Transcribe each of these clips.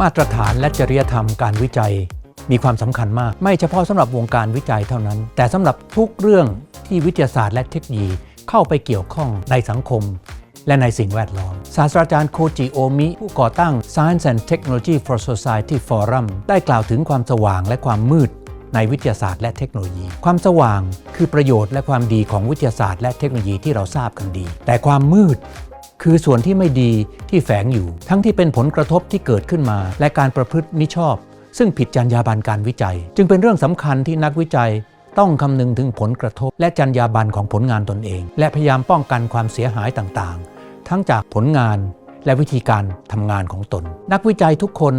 มาตรฐานและจริยธรรมการวิจัย มีความสำคัญมาก ไม่เฉพาะสำหรับวงการวิจัยเท่านั้น แต่สำหรับทุกเรื่องที่วิทยาศาสตร์และเทคโนโลยีเข้าไปเกี่ยวข้องในสังคม และในสิ่งแวดล้อม ศาสตราจารย์โคจิโอมิ ผู้ก่อตั้ง Science and Technology for Society Forum ได้กล่าวถึงความสว่างและความมืดในวิทยาศาสตร์และเทคโนโลยี ความสว่างคือประโยชน์และความดีของวิทยาศาสตร์และเทคโนโลยีที่เราทราบกันดี แต่ความมืด คือส่วนที่ไม่ดีที่แฝงอยู่ ทั้งที่เป็นผลกระทบที่เกิดขึ้นมา และการประพฤติมิชอบ ซึ่งผิดจรรยาบรรณการวิจัย จึงเป็นเรื่องสำคัญที่นักวิจัย ต้องคำนึงถึงผลกระทบ และจรรยาบรรณของผลงานตนเอง และพยายามป้องกันความเสียหายต่างๆ ทั้งจากผลงานและวิธีการทำงานของตน นักวิจัยทุกคน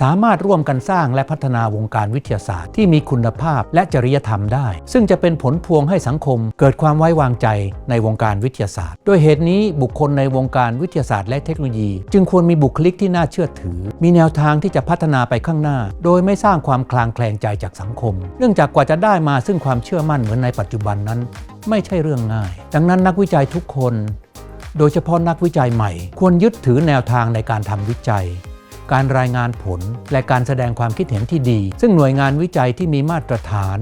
สามารถร่วมกันสร้างและพัฒนาวงการวิทยาศาสตร์ ที่มีคุณภาพและจริยธรรมได้ ซึ่งจะเป็นผลพวงให้สังคม เกิดความไว้วางใจในวงการวิทยาศาสตร์ ด้วยเหตุนี้บุคคลในวงการวิทยาศาสตร์และเทคโนโลยี จึงควรมีบุคลิกที่น่าเชื่อถือ มีแนวทางที่จะพัฒนาไปข้างหน้า โดยไม่สร้างความคลางแคลงใจจากสังคม เนื่องจากกว่าจะได้มาซึ่งความเชื่อมั่นเหมือนในปัจจุบันนั้น ไม่ใช่เรื่องง่าย ดังนั้นนักวิจัยทุกคน โดยเฉพาะนักวิจัยใหม่ ควรยึดถือแนวทางในการทำวิจัย การรายงานผล และการแสดงความคิดเห็นที่ดี ซึ่งหน่วยงานวิจัยที่มีมาตรฐาน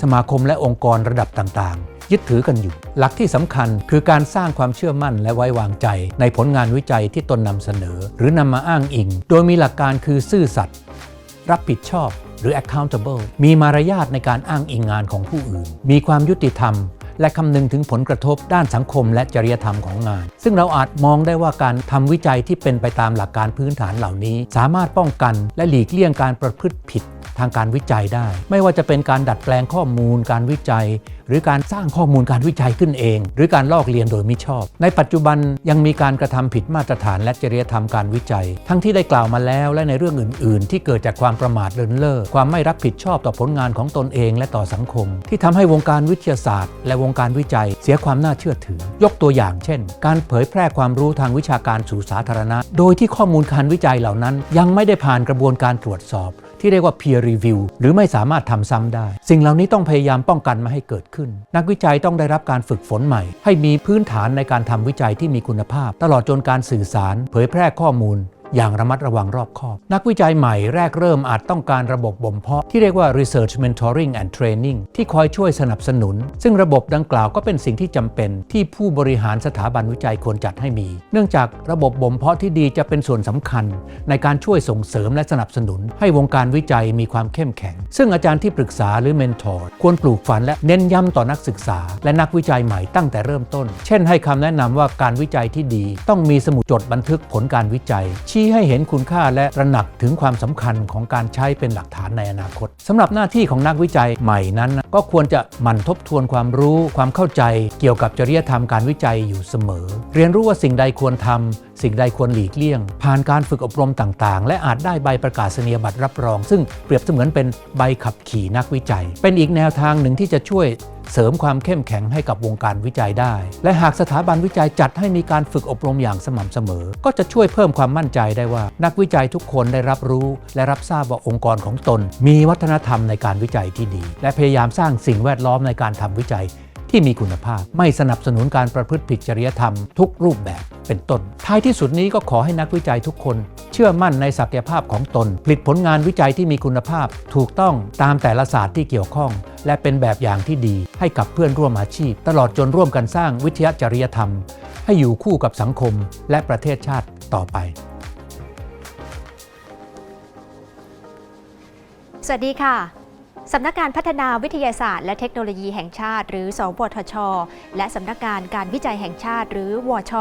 สมาคมและองค์กรระดับต่างๆ ยึดถือกันอยู่ หลักที่สำคัญคือการสร้างความเชื่อมั่นและไว้วางใจ ในผลงานวิจัยที่ตนนำเสนอ หรือนำมาอ้างอิง โดยมีหลักการคือซื่อสัตย์รับผิดชอบหรือ accountable มีมารยาทในการอ้างอิงงานของผู้อื่น มีความยุติธรรม และคำนึงถึงผลกระทบด้านสังคมและจริยธรรมของงาน ซึ่งเราอาจมองได้ว่าการทำวิจัยที่เป็นไปตามหลักการพื้นฐานเหล่านี้ สามารถป้องกันและหลีกเลี่ยงการประพฤติผิด ทางการวิจัยได้ ไม่ว่าจะเป็นการดัดแปลงข้อมูลการวิจัย หรือการสร้างข้อมูลการวิจัยขึ้นเอง หรือการลอกเลียนโดยมิชอบ ในปัจจุบันยังมีการกระทำผิดมาตรฐานและจริยธรรมการวิจัย ทั้งที่ได้กล่าวมาแล้วและในเรื่องอื่น ๆ ที่เกิดจากความประมาทเลินเล่อความไม่รับผิดชอบต่อผลงานของตนเองและต่อสังคม ที่ทำให้วงการวิทยาศาสตร์ และวงการวิจัย เสียความน่าเชื่อถือ ยกตัวอย่าง เช่น การเผยแพร่ความรู้ทางวิชาการสู่สาธารณะ โดยที่ข้อมูลการวิจัยเหล่านั้น ยังไม่ได้ผ่านกระบวนการตรวจสอบ ที่เรียกว่า peer review หรือไม่สามารถทำซ้ำได้ สิ่งเหล่านี้ต้องพยายามป้องกันไม่ให้เกิดขึ้น นักวิจัยต้องได้รับการฝึกฝนใหม่ ให้มีพื้นฐานในการทำวิจัยที่มีคุณภาพ ตลอดจนการสื่อสาร เผยแพร่ข้อมูล อย่างระมัดระวังรอบคอบ นักวิจัยใหม่แรกเริ่มอาจต้องการระบบบ่มเพาะที่เรียกว่า research mentoring and training ที่คอยช่วยสนับสนุน ซึ่งระบบดังกล่าวก็เป็นสิ่งที่จำเป็น ที่ผู้บริหารสถาบันวิจัยควรจัดให้มี เนื่องจากระบบบ่มเพาะที่ดีจะเป็นส่วนสำคัญ ในการช่วยส่งเสริมและสนับสนุน ให้วงการวิจัยมีความเข้มแข็ง ซึ่งอาจารย์ที่ปรึกษาหรือเมนทอร์ควรปลูกฝันและเน้นย้ำต่อนักศึกษา และนักวิจัยใหม่ตั้งแต่เริ่มต้น เช่น ให้คำแนะนำว่าการวิจัยที่ดี ต้องมีสมุดจดบันทึกผลการวิจัยชีให้เห็นคุณค่าและระหนักถึงความสำคัญของการใช้เป็นหลักฐานในอนาคตสำหรับหน้าที่ของนักวิจัยใหม่นั้น ก็ควรจะหมั่นทบทวนความรู้ ความเข้าใจ เกี่ยวกับจริยธรรมการวิจัยอยู่เสมอ เรียนรู้ว่าสิ่งใดควรทำ สิ่งใดควรหลีกเลี่ยง ผ่านการฝึกอบรมต่างๆ และอาจได้ใบประกาศนียบัตรรับรอง ซึ่งเปรียบเสมือนเป็นใบขับขี่นักวิจัย เป็นอีกแนวทางหนึ่งที่จะช่วยเสริมความเข้มแข็งให้กับวงการวิจัยได้ และหากสถาบันวิจัยจัดให้มีการฝึกอบรมอย่างสม่ำเสมอ ก็จะช่วยเพิ่มความมั่นใจได้ว่า นักวิจัยทุกคนได้รับรู้ และรับทราบว่าองค์กรของตน มีวัฒนธรรมในการวิจัยที่ดี และพยายามสร้างสิ่งแวดล้อมในการทำวิจัย ที่มีคุณภาพ ไม่สนับสนุนการประพฤติผิดจริยธรรมทุกรูปแบบเป็นต้น ท้ายที่สุดนี้ก็ขอให้นักวิจัยทุกคน เชื่อมั่นในศักยภาพของตน ผลิตผลงานวิจัยที่มีคุณภาพ ถูกต้องตามแต่ละศาสตร์ที่เกี่ยวข้อง และเป็นแบบอย่างที่ดี ให้กับเพื่อนร่วมอาชีพ ตลอดจนร่วมกันสร้างวิทยาจริยธรรม ให้อยู่คู่กับสังคมและประเทศชาติต่อไปสวัสดีค่ะ สำนักงานพัฒนาวิทยาศาสตร์และเทคโนโลยีแห่งชาติ หรือ สวทช และสำนักงานการวิจัยแห่งชาติ หรือวช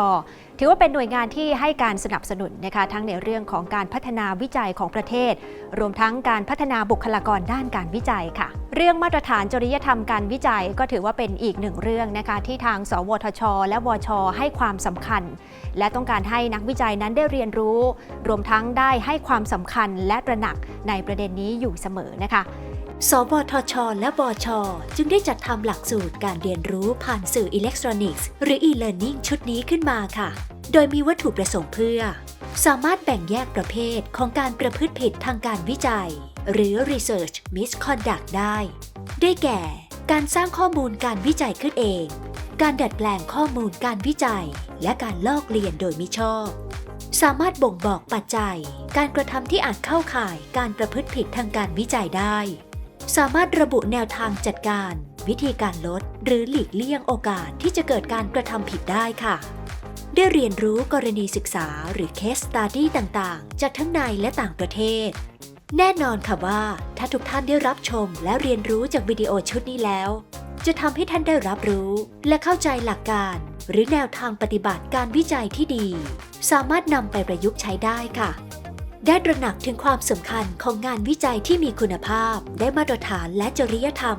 ถือว่าเป็นหน่วยงานที่ให้การสนับสนุนนะคะทั้งในเรื่องของการพัฒนาวิจัยของประเทศ รวมทั้งการพัฒนาบุคลากรด้านการวิจัยค่ะ เรื่องมาตรฐานจริยธรรมการวิจัยก็ถือว่าเป็นอีกหนึ่งเรื่องนะคะที่ทาง สวทช และวช ให้ความสำคัญ และต้องการให้นักวิจัยนั้นได้เรียนรู้ รวมทั้งได้ให้ความสำคัญและตระหนักในประเด็นนี้อยู่เสมอนะคะ สวทช และบช จึงได้จัดทำหลักสูตรการเรียนรู้ผ่านสื่ออิเล็กทรอนิกส์ หรือ e-learning ชุดนี้ขึ้นมาค่ะ โดยมีวัตถุประสงค์เพื่อ สามารถแบ่งแยกประเภทของการประพฤติผิดทางการวิจัย หรือ research misconduct ได้ ได้แก่ การสร้างข้อมูลการวิจัยขึ้นเอง การดัดแปลงข้อมูลการวิจัย และการลอกเลียนโดยมิชอบสามารถบ่งบอกปัจจัย การกระทำที่อาจเข้าข่ายการประพฤติผิดทางการวิจัยได้ สามารถระบุแนวทางจัดการ วิธีการลด หรือหลีกเลี่ยงโอกาสที่จะเกิดการกระทำผิดได้ค่ะ ได้เรียนรู้กรณีศึกษาหรือ case study ต่างๆ จากทั้งในและต่างประเทศ แน่นอนค่ะว่า ถ้าทุกท่านได้รับชมและเรียนรู้จากวิดีโอชุดนี้แล้ว จะทำให้ท่านได้รับรู้และเข้าใจหลักการ หรือแนวทางปฏิบัติการวิจัยที่ดี สามารถนำไปประยุกต์ใช้ได้ค่ะ ได้ตระหนักถึงความสำคัญของงานวิจัยที่มีคุณภาพ ได้มาตรฐานและจริยธรรม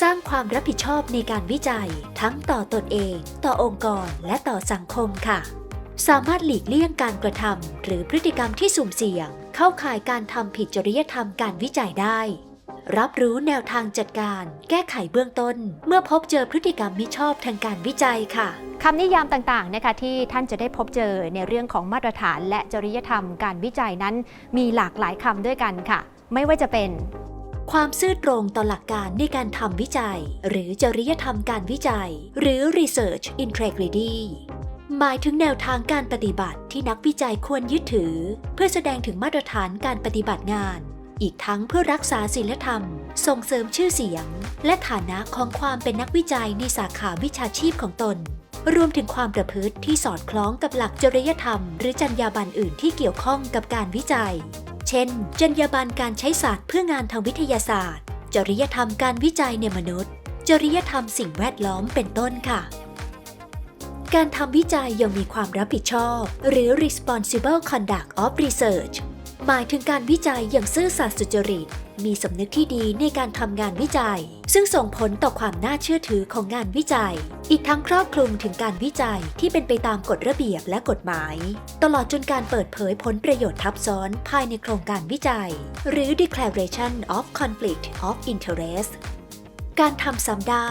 สร้างความรับผิดชอบในการวิจัย ทั้งต่อตนเอง ต่อองค์กรและต่อสังคมค่ะ สามารถหลีกเลี่ยงการกระทำหรือพฤติกรรมที่สุ่มเสี่ยง เข้าข่ายการทำผิดจริยธรรมการวิจัยได้ รับรู้แนวทางจัดการ แก้ไขเบื้องต้น เมื่อพบเจอพฤติกรรมมิชอบทางการวิจัยค่ะคำนิยามต่างๆนะคะที่ท่านจะได้พบเจอในเรื่องของมาตรฐาน และจริยธรรมการวิจัยนั้น มีหลากหลายคำด้วยกันค่ะ ไม่ว่าจะเป็น ความซื่อตรงต่อหลักการในการทำวิจัย หรือจริยธรรมการวิจัย หรือ research integrity หมายถึงแนวทางการปฏิบัติที่นักวิจัยควรยึดถือ เพื่อแสดงถึงมาตรฐานการปฏิบัติงาน อีกทั้งเพื่อรักษาศีลธรรม ส่งเสริมชื่อเสียง และฐานะของความเป็นนักวิจัยในสาขาวิชาชีพของตน รวมถึงความประพฤติที่สอดคล้องกับหลักจริยธรรม หรือจรรยาบรรณอื่นที่เกี่ยวข้องกับการวิจัย เช่น จรรยาบรรณการใช้ศาสตร์เพื่องานทางวิทยาศาสตร์ จริยธรรมการวิจัยในมนุษย์ จริยธรรมสิ่งแวดล้อมเป็นต้นค่ะการทำวิจัยยังมีความรับผิดชอบ หรือ responsible conduct of research หมายถึงการวิจัยอย่างซื่อสัตย์สุจริต มีสำนึกที่ดีในการทำงานวิจัย ซึ่งส่งผลต่อความน่าเชื่อถือของงานวิจัย อีกทั้งครอบคลุมถึงการวิจัยที่เป็นไปตามกฎระเบียบและกฎหมาย ตลอดจนการเปิดเผยผลประโยชน์ทับซ้อนภายในโครงการวิจัย หรือ declaration of conflict of interest การทำซ้ำได้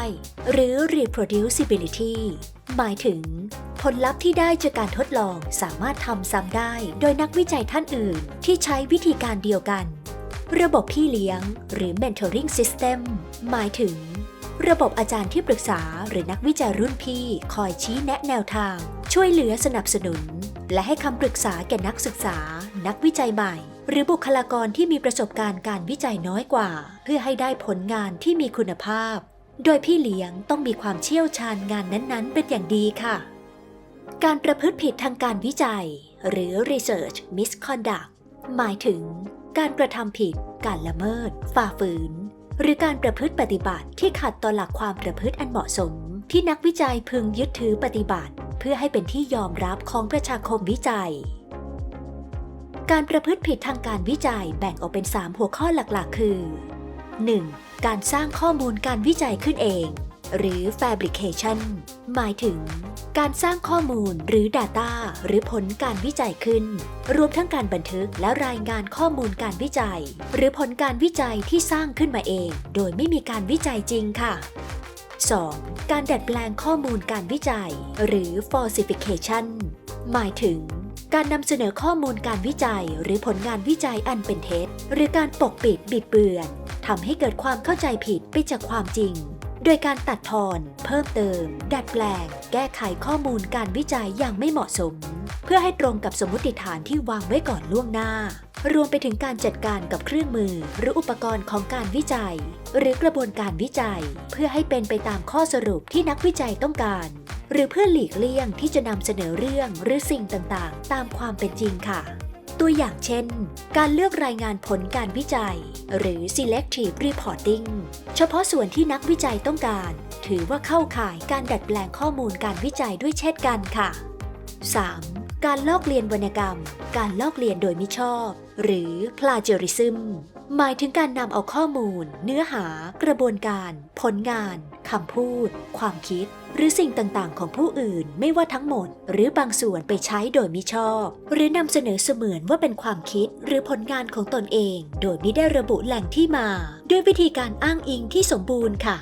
หรือ reproducibility หมายถึง ผลลัพธ์ที่ได้จากการทดลองสามารถทำซ้ำได้ โดยนักวิจัยท่านอื่นที่ใช้วิธีการเดียวกัน ระบบพี่เลี้ยง หรือ mentoring system หมายถึง ระบบอาจารย์ที่ปรึกษาหรือนักวิจัยรุ่นพี่คอยชี้แนะแนวทาง ช่วยเหลือสนับสนุน และให้คำปรึกษาแก่นักศึกษา นักวิจัยใหม่ หรือบุคลากรที่มีประสบการณ์การวิจัยน้อยกว่า เพื่อให้ได้ผลงานที่มีคุณภาพ โดยพี่เลี้ยงต้องมีความเชี่ยวชาญงานนั้นๆ เป็นอย่างดีค่ะ การประพฤติผิดทางการวิจัย หรือ research misconduct หมายถึง การกระทำผิด การละเมิด ฝ่าฝืน หรือการประพฤติปฏิบัติที่ขัดต่อหลักความประพฤติอันเหมาะสม ที่นักวิจัยพึงยึดถือปฏิบัติ เพื่อให้เป็นที่ยอมรับของประชาคมวิจัย การประพฤติผิดทางการวิจัยแบ่งออกเป็น 3 หัวข้อหลักๆ คือ 1. การสร้างข้อมูลการวิจัยขึ้นเอง หรือ fabrication หมายถึง การสร้างข้อมูลหรือ Data หรือผลการวิจัยขึ้น รวมทั้งการบันทึกและรายงานข้อมูลการวิจัย หรือผลการวิจัยที่สร้างขึ้นมาเอง โดยไม่มีการวิจัยจริงค่ะ 2. การดัดแปลงข้อมูลการวิจัย หรือ falsification หมายถึง การนำเสนอข้อมูลการวิจัย หรือผลงานวิจัยอันเป็นเท็จ หรือการปกปิดบิดเบือนทำให้เกิดความเข้าใจผิดไปจากความจริง โดยการตัดทอน เพิ่มเติม ดัดแปลง แก้ไขข้อมูลการวิจัยอย่างไม่เหมาะสม เพื่อให้ตรงกับสมมติฐานที่วางไว้ก่อนล่วงหน้ารวมไปถึงการจัดการกับเครื่องมือ หรืออุปกรณ์ของการวิจัย หรือกระบวนการวิจัย เพื่อให้เป็นไปตามข้อสรุปที่นักวิจัยต้องการ หรือเพื่อหลีกเลี่ยงที่จะนำเสนอเรื่องหรือสิ่งต่างๆ ตามความเป็นจริงค่ะ ตัวอย่างเช่น การเลือกรายงานผลการวิจัย หรือ selective reporting เฉพาะส่วนที่นักวิจัยต้องการ ถือว่าเข้าข่ายการดัดแปลงข้อมูลการวิจัยด้วยเช่นกันค่ะ 3. การลอกเลียนวรรณกรรม การลอกเลียนโดยมิชอบ หรือ plagiarism หมายถึงการนำเอาข้อมูล เนื้อหา กระบวนการ ผลงานคำพูด ความคิด หรือสิ่งต่างๆ ของผู้อื่นไม่ว่าทั้งหมด หรือบางส่วนไปใช้โดยมิชอบ หรือนำเสนอเสมือนว่าเป็นความคิดหรือผลงานของตนเอง โดยไม่ได้ระบุแหล่งที่มา ด้วยวิธีการอ้างอิงที่สมบูรณ์ค่ะ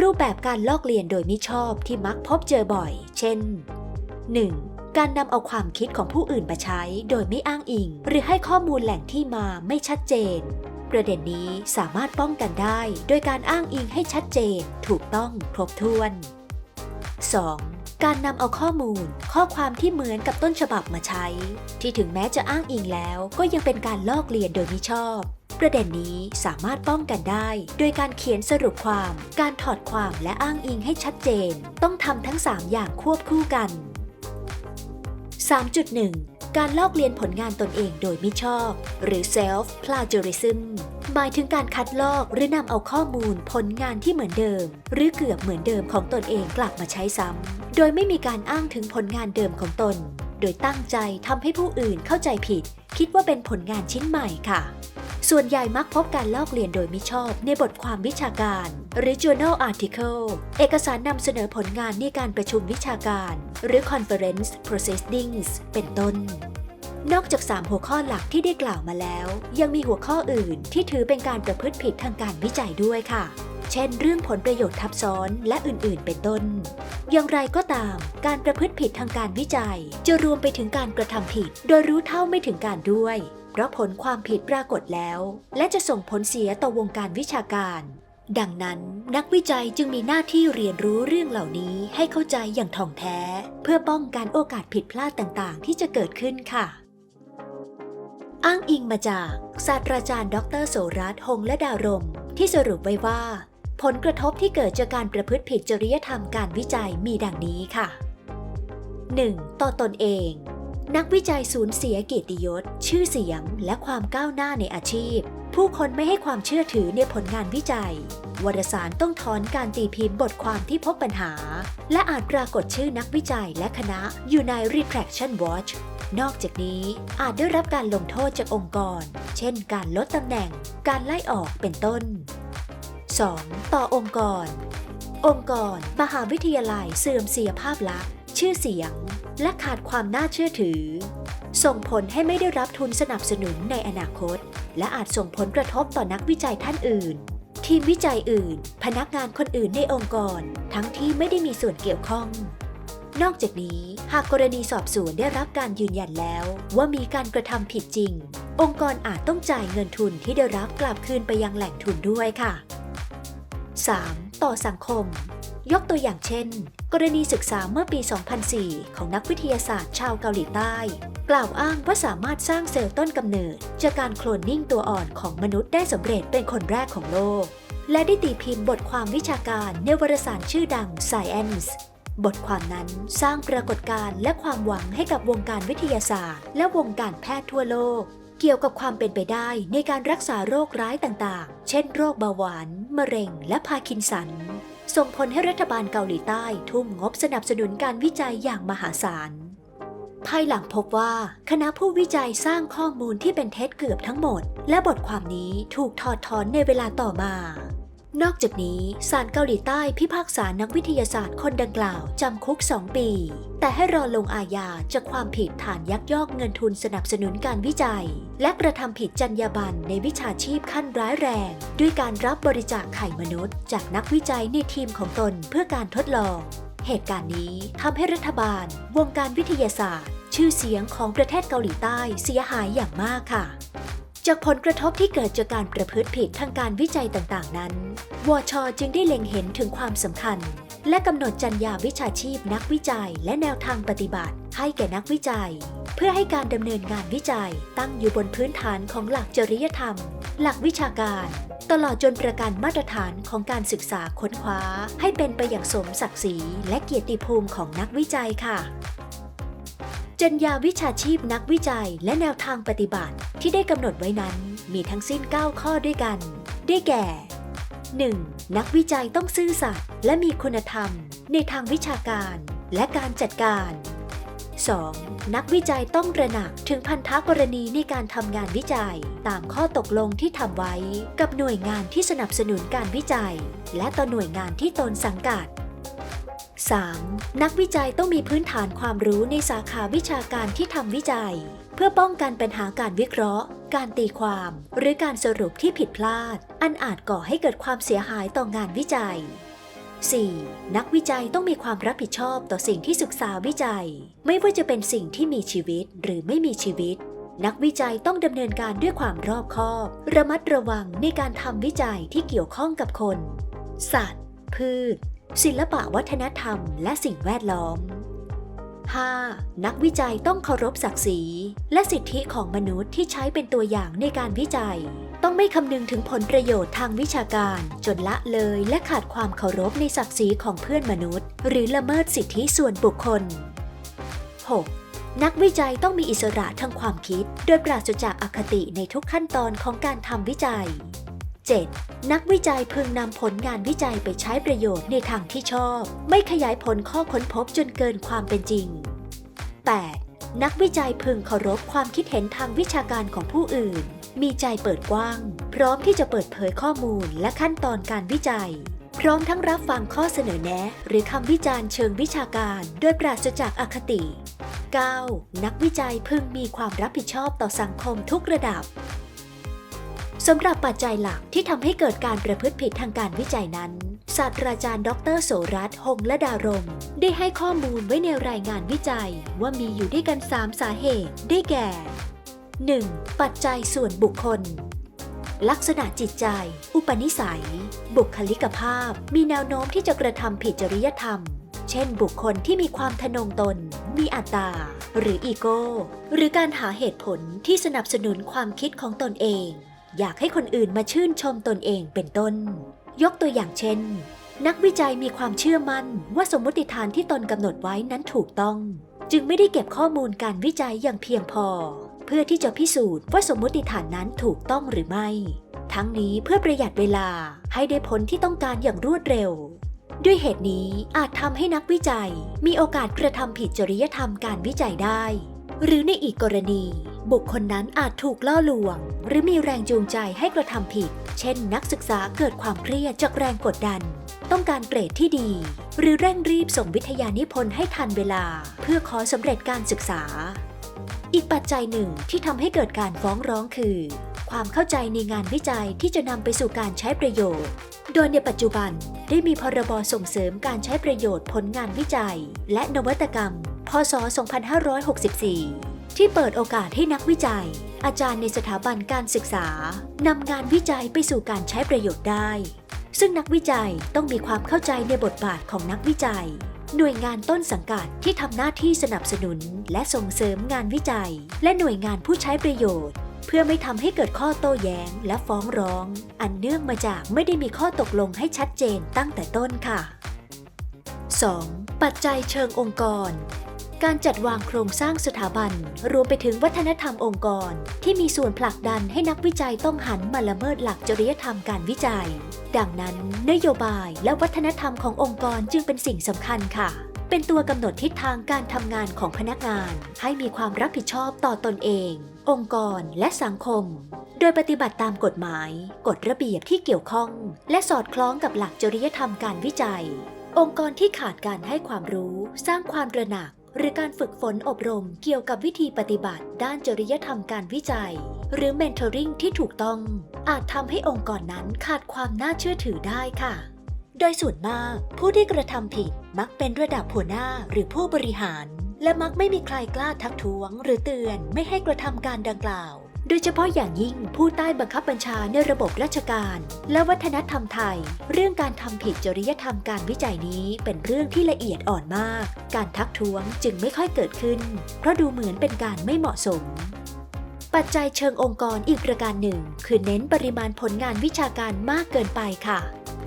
รูปแบบการลอกเลียนโดยมิชอบที่มักพบเจอบ่อย เช่น 1. การนำเอาความคิดของผู้อื่นมาใช้ โดยไม่อ้างอิง หรือให้ข้อมูลแหล่งที่มาไม่ชัดเจน ประเด็นนี้สามารถป้องกันได้ โดยการอ้างอิงให้ชัดเจน ถูกต้องครบถ้วน 2. การนำเอาข้อมูล ข้อความที่เหมือนกับต้นฉบับมาใช้ ที่ถึงแม้จะอ้างอิงแล้วก็ยังเป็นการลอกเลียนโดยมิชอบประเด็นนี้สามารถป้องกันได้ โดยการเขียนสรุปความ การถอดความและอ้างอิงให้ชัดเจน ต้องทำทั้ง 3 อย่างควบคู่กัน 3.1 การลอกเลียนผลงานตนเองโดยไม่ชอบ หรือ self plagiarism หมายถึงการคัดลอกหรือนำเอาข้อมูลผลงานที่เหมือนเดิม หรือเกือบเหมือนเดิมของตนเองกลับมาใช้ซ้ำโดยไม่มีการอ้างถึงผลงานเดิมของตน โดยตั้งใจทำให้ผู้อื่นเข้าใจผิด คิดว่าเป็นผลงานชิ้นใหม่ค่ะ ส่วนใหญ่มักพบการลอกเลียนโดยมิชอบในบทความวิชาการ หรือ journal article เอกสารนำเสนอผลงานในการประชุมวิชาการ หรือ conference proceedings เป็นต้นนอกจาก 3 หัวข้อหลักที่ได้กล่าวมาแล้ว ยังมีหัวข้ออื่นที่ถือเป็นการประพฤติผิดทางการวิจัยด้วยค่ะ เช่น เรื่องผลประโยชน์ทับซ้อนและอื่นๆ เป็นต้น อย่างไรก็ตาม การประพฤติผิดทางการวิจัย จะรวมไปถึงการกระทำผิด โดยรู้เท่าไม่ถึงการด้วย เพราะผลความผิดปรากฏแล้ว และจะส่งผลเสียต่อวงการวิชาการ ดังนั้นนักวิจัยจึงมีหน้าที่เรียนรู้เรื่องเหล่านี้ให้เข้าใจอย่างถ่องแท้ เพื่อป้องกันโอกาสผิดพลาดต่างๆ ที่จะเกิดขึ้นค่ะ อ้างอิงมาจากศาสตราจารย์ ดรโสรัตหงและดารม ที่สรุปไว้ว่า ผลกระทบที่เกิดจากการประพฤติผิดจริยธรรมการวิจัยมีดังนี้ค่ะ 1. ต่อตนเอง นักวิจัยสูญเสียเกียรติยศ ชื่อเสียง และความก้าวหน้าในอาชีพ ผู้คนไม่ให้ความเชื่อถือในผลงานวิจัย วารสารต้องถอนการตีพิมพ์บทความที่พบปัญหา และอาจปรากฏชื่อนักวิจัยและคณะอยู่ใน Retraction Watch นอกจากนี้อาจได้รับการลงโทษจากองค์กร เช่น การลดตำแหน่ง การไล่ออกเป็นต้น 2. ต่อองค์กร องค์กร มหาวิทยาลัยเสื่อมเสียภาพลักษณ์ ชื่อเสียง และขาดความน่าเชื่อถือ ส่งผลให้ไม่ได้รับทุนสนับสนุนในอนาคต และอาจส่งผลกระทบต่อนักวิจัยท่านอื่น ทีมวิจัยอื่น พนักงานคนอื่นในองค์กร ทั้งที่ไม่ได้มีส่วนเกี่ยวข้อง นอกจากนี้ หากกรณีสอบสวนได้รับการยืนยันแล้ว ว่ามีการกระทำผิดจริง องค์กรอาจต้องจ่ายเงินทุนที่ได้รับกลับคืนไปยังแหล่งทุนด้วยค่ะ 3. ต่อสังคม ยกตัวอย่างเช่น กรณีศึกษาเมื่อปี 2004 ของนักวิทยาศาสตร์ชาวเกาหลีใต้ กล่าวอ้างว่าสามารถสร้างเซลล์ต้นกำเนิด จากการโคลนนิ่งตัวอ่อนของมนุษย์ได้สำเร็จเป็นคนแรกของโลก และได้ตีพิมพ์บทความวิชาการในวารสารชื่อดัง Science บทความนั้นสร้างปรากฏการณ์และความหวังให้กับวงการวิทยาศาสตร์ และวงการแพทย์ทั่วโลก เกี่ยวกับความเป็นไปได้ในการรักษาโรคร้ายต่างๆ เช่น โรคเบาหวาน มะเร็ง และพาร์กินสัน ส่งผลให้รัฐบาลเกาหลีใต้ทุ่มงบสนับสนุนการวิจัยอย่างมหาศาล ภายหลังพบว่าคณะผู้วิจัยสร้างข้อมูลที่เป็นเท็จเกือบทั้งหมด และบทความนี้ถูกถอดถอนในเวลาต่อมา นอกจากนี้ศาลเกาหลีใต้พิพากษานักวิทยาศาสตร์คนดังกล่าว จำคุก 2 ปี แต่ให้รอลงอาญาจากความผิดฐานยักยอกเงินทุนสนับสนุนการวิจัย และกระทำผิดจรรยาบรรณในวิชาชีพขั้นร้ายแรง ด้วยการรับบริจาคไข่มนุษย์ จากนักวิจัยในทีมของตนเพื่อการทดลอง เหตุการณ์นี้ทำให้รัฐบาล วงการวิทยาศาสตร์ ชื่อเสียงของประเทศเกาหลีใต้เสียหายอย่างมากค่ะ จากผลกระทบที่เกิดจากการประพฤติผิดทางการวิจัยต่างๆ นั้น วช จึงได้เล็งเห็นถึงความสำคัญ และกำหนดจรรยาวิชาชีพนักวิจัยและแนวทางปฏิบัติ ให้แก่นักวิจัย เพื่อให้การดำเนินงานวิจัยตั้งอยู่บนพื้นฐานของหลักจริยธรรม หลักวิชาการ ตลอดจนประกันมาตรฐานของการศึกษาค้นคว้า ให้เป็นไปอย่างสมศักดิ์ศรีและเกียรติภูมิของนักวิจัยค่ะ จรรยาวิชาชีพนักวิจัยและแนวทางปฏิบัติที่ได้กำหนดไว้นั้นมีทั้งสิ้น 9 ข้อด้วยกัน ได้แก่ 1. นักวิจัยต้องซื่อสัตย์และมีคุณธรรม ในทางวิชาการและการจัดการ 2. นักวิจัยต้องระหนักถึงพันธกรณีในการทำงานวิจัย ตามข้อตกลงที่ทำไว้ กับหน่วยงานที่สนับสนุนการวิจัย และต่อหน่วยงานที่ตนสังกัด 3. นักวิจัยต้องมีพื้นฐานความรู้ในสาขาวิชาการที่ทำวิจัย เพื่อป้องกันปัญหาการวิเคราะห์ การตีความ หรือการสรุปที่ผิดพลาด อันอาจก่อให้เกิดความเสียหายต่องานวิจัย 4. นักวิจัยต้องมีความรับผิดชอบต่อสิ่งที่ศึกษาวิจัย ไม่ว่าจะเป็นสิ่งที่มีชีวิตหรือไม่มีชีวิต นักวิจัยต้องดำเนินการด้วยความรอบคอบ ระมัดระวังในการทำวิจัยที่เกี่ยวข้องกับคน สัตว์ พืช ศิลปะวัฒนธรรมและสิ่งแวดล้อม 5. นักวิจัยต้องเคารพศักดิ์ศรี และสิทธิของมนุษย์ที่ใช้เป็นตัวอย่างในการวิจัย ต้องไม่คำนึงถึงผลประโยชน์ทางวิชาการ จนละเลยและขาดความเคารพในศักดิ์ศรีของเพื่อนมนุษย์ หรือละเมิดสิทธิส่วนบุคคล 6. นักวิจัยต้องมีอิสระทางความคิด โดยปราศจากอคติในทุกขั้นตอนของการทำวิจัย 7. นักวิจัยพึงนำผลงานวิจัยไปใช้ประโยชน์ในทางที่ชอบ ไม่ขยายผลข้อค้นพบจนเกินความเป็นจริง 8. นักวิจัยพึงเคารพความคิดเห็นทางวิชาการของผู้อื่น มีใจเปิดกว้าง พร้อมที่จะเปิดเผยข้อมูลและขั้นตอนการวิจัย พร้อมทั้งรับฟังข้อเสนอแนะ หรือคำวิจารณ์เชิงวิชาการโดยปราศจากอคติ 9. นักวิจัยพึงมีความรับผิดชอบต่อสังคมทุกระดับ สำหรับปัจจัยหลักที่ทำให้เกิดการประพฤติผิดทางการวิจัยนั้น ศาสตราจารย์ ดรโสรัตหงและดารม ได้ให้ข้อมูลไว้ในรายงานวิจัยว่ามีอยู่ด้วยกัน 3 สาเหตุ ได้แก่ 1. ปัจจัยส่วนบุคคล ลักษณะจิตใจ อุปนิสัย บุคลิกภาพ มีแนวโน้มที่จะกระทำผิดจริยธรรม เช่น บุคคลที่มีความทะนงตน มีอัตตา หรืออีโก้ หรือการหาเหตุผลที่สนับสนุนความคิดของตนเอง อยากให้คนอื่นมาชื่นชมตนเองเป็นต้น ยกตัวอย่างเช่น นักวิจัยมีความเชื่อมั่นว่าสมมติฐานที่ตนกำหนดไว้นั้นถูกต้อง จึงไม่ได้เก็บข้อมูลการวิจัยอย่างเพียงพอ เพื่อที่จะพิสูจน์ว่าสมมติฐานนั้นถูกต้องหรือไม่ ทั้งนี้เพื่อประหยัดเวลาให้ได้ผลที่ต้องการอย่างรวดเร็วด้วยเหตุนี้อาจทำให้นักวิจัยมีโอกาสกระทำผิดจริยธรรมการวิจัยได้ หรือในอีกกรณี บุคคลนั้นอาจถูกล่อลวง หรือมีแรงจูงใจให้กระทำผิด เช่น นักศึกษาเกิดความเครียดจากแรงกดดัน ต้องการเกรดที่ดี หรือเร่งรีบส่งวิทยานิพนธ์ให้ทันเวลา เพื่อขอสำเร็จการศึกษา อีกปัจจัยหนึ่งที่ทำให้เกิดการฟ้องร้องคือ ความเข้าใจในงานวิจัยที่จะนำไปสู่การใช้ประโยชน์โดยในปัจจุบันได้มีพรบส่งเสริมการใช้ประโยชน์ผลงานวิจัย และนวัตกรรม พศ 2564 ที่เปิดโอกาสให้นักวิจัย อาจารย์ในสถาบันการศึกษานำงานวิจัยไปสู่การใช้ประโยชน์ได้ ซึ่งนักวิจัยต้องมีความเข้าใจในบทบาทของนักวิจัย หน่วยงานต้นสังกัดที่ทำหน้าที่สนับสนุน และส่งเสริมงานวิจัย และหน่วยงานผู้ใช้ประโยชน์ เพื่อไม่ทำให้เกิดข้อโต้แย้งและฟ้องร้อง อันเนื่องมาจากไม่ได้มีข้อตกลงให้ชัดเจนตั้งแต่ต้นค่ะ 2. ปัจจัยเชิงองค์กร การจัดวางโครงสร้างสถาบัน รวมไปถึงวัฒนธรรมองค์กร ที่มีส่วนผลักดันให้นักวิจัยต้องหันมาละเมิดหลักจริยธรรมการวิจัย ดังนั้นนโยบายและวัฒนธรรมขององค์กรจึงเป็นสิ่งสำคัญค่ะ เป็นตัวกำหนดทิศทางการทำงานของพนักงาน ให้มีความรับผิดชอบต่อตนเอง องค์กรและสังคม โดยปฏิบัติตามกฎหมาย กฎระเบียบที่เกี่ยวข้อง และสอดคล้องกับหลักจริยธรรมการวิจัย องค์กรที่ขาดการให้ความรู้ สร้างความระหนัก หรือการฝึกฝนอบรมเกี่ยวกับวิธีปฏิบัติด้านจริยธรรมการวิจัย หรือ mentoring ที่ถูกต้อง อาจทำให้องค์กรนั้นขาดความน่าเชื่อถือได้ค่ะ โดยส่วนมาก ผู้ที่กระทำผิดมักเป็นระดับหัวหน้าหรือผู้บริหาร และมักไม่มีใครกล้าทักท้วง หรือเตือนไม่ให้กระทำการดังกล่าว โดยเฉพาะอย่างยิ่งผู้ใต้บังคับบัญชาในระบบราชการ และวัฒนธรรมไทย เรื่องการทำผิดจริยธรรมการวิจัยนี้เป็นเรื่องที่ละเอียดอ่อนมาก การทักท้วงจึงไม่ค่อยเกิดขึ้น เพราะดูเหมือนเป็นการไม่เหมาะสมปัจจัยเชิงองค์กรอีกประการหนึ่ง คือเน้นปริมาณผลงานวิชาการมากเกินไปค่ะ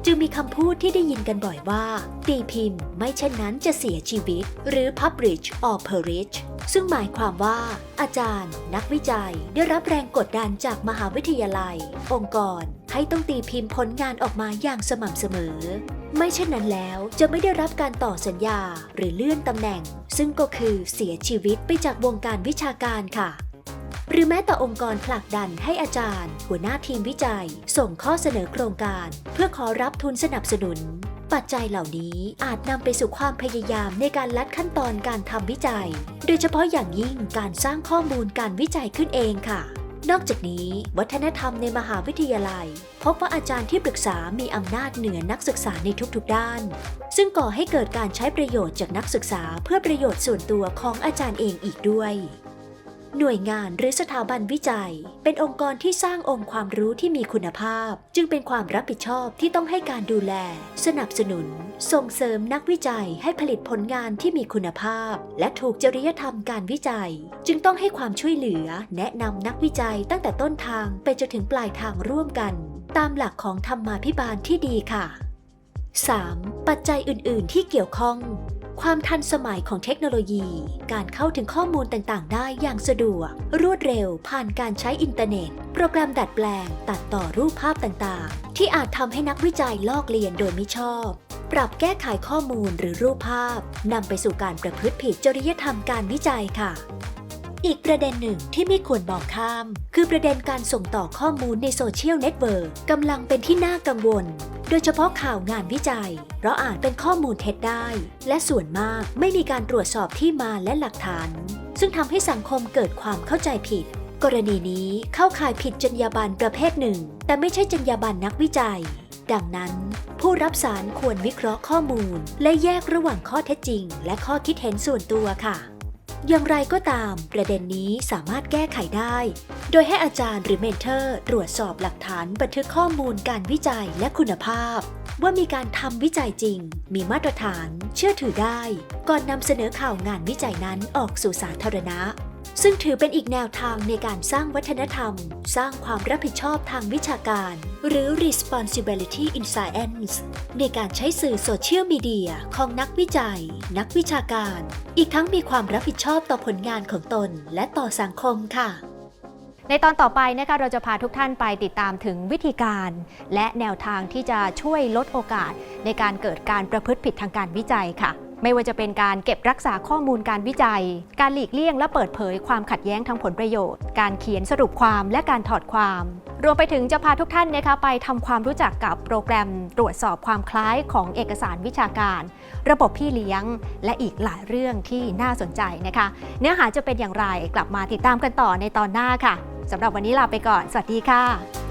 จึงมีคำพูดที่ได้ยินกันบ่อยว่า ตีพิมพ์ ไม่เช่นนั้นจะเสียชีวิต หรือ publish or perish ซึ่งหมายความว่า อาจารย์ นักวิจัยได้รับแรงกดดันจากมหาวิทยาลัย องค์กร ให้ต้องตีพิมพ์ผลงานออกมาอย่างสม่ำเสมอ ไม่เช่นนั้นแล้วจะไม่ได้รับการต่อสัญญาหรือเลื่อนตำแหน่ง ซึ่งก็คือเสียชีวิตไปจากวงการวิชาการค่ะ หรือแม้แต่องค์กรผลักดันให้อาจารย์ หัวหน้าทีมวิจัย ส่งข้อเสนอโครงการ เพื่อขอรับทุนสนับสนุน ปัจจัยเหล่านี้อาจนำไปสู่ความพยายามในการลัดขั้นตอนการทำวิจัย โดยเฉพาะอย่างยิ่งการสร้างข้อมูลการวิจัยขึ้นเองค่ะนอกจากนี้ วัฒนธรรมในมหาวิทยาลัย พบว่าอาจารย์ที่ปรึกษามีอำนาจเหนือนักศึกษาในทุกๆด้าน ซึ่งก่อให้เกิดการใช้ประโยชน์จากนักศึกษาเพื่อประโยชน์ส่วนตัวของอาจารย์เองอีกด้วย หน่วยงานหรือสถาบันวิจัย เป็นองค์กรที่สร้างองค์ความรู้ที่มีคุณภาพ จึงเป็นความรับผิดชอบที่ต้องให้การดูแล สนับสนุน ส่งเสริมนักวิจัยให้ผลิตผลงานที่มีคุณภาพ และถูกจริยธรรมการวิจัย จึงต้องให้ความช่วยเหลือ แนะนำนักวิจัยตั้งแต่ต้นทางไปจนถึงปลายทางร่วมกัน ตามหลักของธรรมาภิบาลที่ดีค่ะ 3. ปัจจัยอื่น ๆ ที่เกี่ยวข้อง ความทันสมัยของเทคโนโลยี การเข้าถึงข้อมูลต่างๆ ได้อย่างสะดวก รวดเร็วผ่านการใช้อินเทอร์เน็ต โปรแกรมดัดแปลง ตัดต่อรูปภาพต่างๆ ที่อาจทำให้นักวิจัยลอกเลียนโดยไม่ชอบ ปรับแก้ไขข้อมูลหรือรูปภาพนำไปสู่การประพฤติผิดจริยธรรมการวิจัยค่ะ อีกประเด็นหนึ่งที่ไม่ควรมองข้าม คือประเด็นการส่งต่อข้อมูลในโซเชียลเน็ตเวิร์กกำลังเป็นที่น่ากังวล โดยเฉพาะข่าวงานวิจัย เพราะอาจเป็นข้อมูลเท็จได้ และส่วนมากไม่มีการตรวจสอบที่มาและหลักฐาน ซึ่งทำให้สังคมเกิดความเข้าใจผิด กรณีนี้เข้าข่ายผิดจรรยาบรรณประเภทหนึ่ง แต่ไม่ใช่จรรยาบรรณนักวิจัย ดังนั้น ผู้รับสารควรวิเคราะห์ข้อมูล และแยกระหว่างข้อเท็จจริง และข้อคิดเห็นส่วนตัวค่ะ อย่างไรก็ตาม ประเด็นนี้สามารถแก้ไขได้ โดยให้อาจารย์หรือเมนเทอร์ ตรวจสอบหลักฐานบันทึกข้อมูลการวิจัยและคุณภาพ ว่ามีการทำวิจัยจริง มีมาตรฐาน เชื่อถือได้ ก่อนนำเสนอข่าวงานวิจัยนั้นออกสู่สาธารณะ ซึ่งถือเป็นอีกแนวทางในการสร้างวัฒนธรรม สร้างความรับผิดชอบทางวิชาการ หรือ responsibility in science ในการใช้สื่อโซเชียลมีเดียของนักวิจัย นักวิชาการ อีกทั้งมีความรับผิดชอบต่อผลงานของตนและต่อสังคมค่ะในตอนต่อไปนะคะเราจะพาทุกท่านไปติดตามถึงวิธีการ และแนวทางที่จะช่วยลดโอกาสในการเกิดการประพฤติผิดทางการวิจัยค่ะ ไม่ว่าจะเป็นการเก็บรักษาข้อมูลการวิจัย การหลีกเลี่ยงและเปิดเผยความขัดแย้งทางผลประโยชน์ การเขียนสรุปความและการถอดความ รวมไปถึงจะพาทุกท่านนะคะไปทำความรู้จักกับโปรแกรม ตรวจสอบความคล้ายของเอกสารวิชาการ ระบบพี่เลี้ยง และอีกหลายเรื่องที่น่าสนใจนะคะ เนื้อหาจะเป็นอย่างไรกลับมาติดตามกันต่อในตอนหน้าค่ะสำหรับวันนี้ลาไปก่อน สวัสดีค่ะ